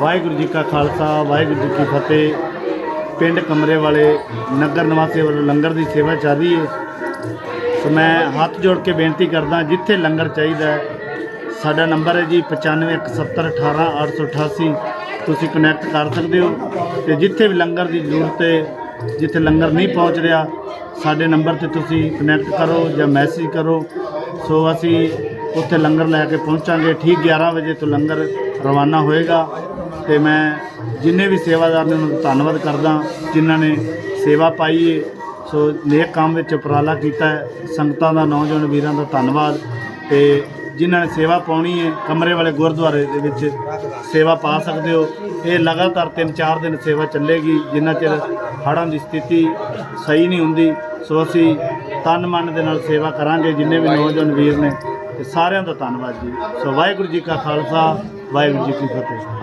ਵਾਹਿਗੁਰੂ ਜੀ ਕਾ ਖਾਲਸਾ, ਵਾਹਿਗੁਰੂ ਜੀ ਕੀ ਫਤਿਹ। ਪਿੰਡ ਕਮਰੇ ਵਾਲੇ, ਨਗਰ ਨਿਵਾਸੀ ਵੱਲੋਂ ਲੰਗਰ ਦੀ ਸੇਵਾ ਚੱਲ ਰਹੀ ਹੈ। ਸੋ ਮੈਂ ਹੱਥ ਜੋੜ ਕੇ ਬੇਨਤੀ ਕਰਦਾ, ਜਿੱਥੇ ਲੰਗਰ ਚਾਹੀਦਾ ਹੈ, ਸਾਡਾ ਨੰਬਰ ਹੈ ਜੀ 9517188888 ਤੁਸੀਂ ਕਨੈਕਟ ਕਰ ਸਕਦੇ ਹੋ ਤੇ ਜਿੱਥੇ ਵੀ ਲੰਗਰ ਦੀ ਜ਼ਰੂਰਤ ਹੈ, ਜਿੱਥੇ ਲੰਗਰ ਨਹੀਂ ਪਹੁੰਚ ਰਿਹਾ, ਸਾਡੇ ਨੰਬਰ ਤੇ ਤੁਸੀਂ ਕਨੈਕਟ ਕਰੋ ਜਾਂ ਮੈਸੇਜ ਕਰੋ। ਸੋ ਅਸੀਂ ਉੱਥੇ ਲੰਗਰ ਲੈ ਕੇ ਪਹੁੰਚਾਂਗੇ। ਠੀਕ 11 ਵਜੇ ਤੋਂ ਲੰਗਰ ਰਵਾਨਾ ਹੋਏਗਾ। ਤੇ ਮੈਂ ਜਿੰਨੇ ਵੀ ਸੇਵਾਦਾਰ ਨੇ ਉਹਨਾਂ ਦਾ ਧੰਨਵਾਦ ਕਰਦਾ, ਜਿਨ੍ਹਾਂ ਨੇ ਸੇਵਾ ਪਾਈ ਹੈ ਸੋ ਨੇਕ ਕੰਮ ਵਿੱਚ ਉਪਰਾਲਾ ਕੀਤਾ ਹੈ। ਸੰਗਤਾਂ ਦਾ, ਨੌਜਵਾਨ ਵੀਰਾਂ ਦਾ ਧੰਨਵਾਦ ਤੇ ਜਿਨ੍ਹਾਂ ਨੇ ਸੇਵਾ ਪਾਉਣੀ ਹੈ ਕਮਰੇ ਵਾਲੇ ਗੁਰਦੁਆਰੇ ਦੇ ਵਿੱਚ ਸੇਵਾ ਪਾ ਸਕਦੇ ਹੋ। ਇਹ ਲਗਾਤਾਰ 3-4 ਦਿਨ ਸੇਵਾ ਚੱਲੇਗੀ, ਜਿੰਨਾ ਚਿਰ ਹੜ੍ਹਾਂ ਦੀ ਸਥਿਤੀ ਸਹੀ ਨਹੀਂ ਹੁੰਦੀ, ਸੋ ਅਸੀਂ ਤਨ ਮਨ ਦੇ ਨਾਲ ਸੇਵਾ ਕਰਾਂਗੇ, ਜਿੰਨੇ ਵੀ ਨੌਜਵਾਨ ਵੀਰ ਨੇ। ਤੇ ਸਾਰਿਆਂ ਦਾ ਧੰਨਵਾਦ ਜੀ। ਸੋ ਵਾਹਿਗੁਰੂ ਜੀ ਕਾ ਖਾਲਸਾ, ਵਾਹਿਗੁਰੂ ਜੀ ਕੀ ਫਤਿਹ।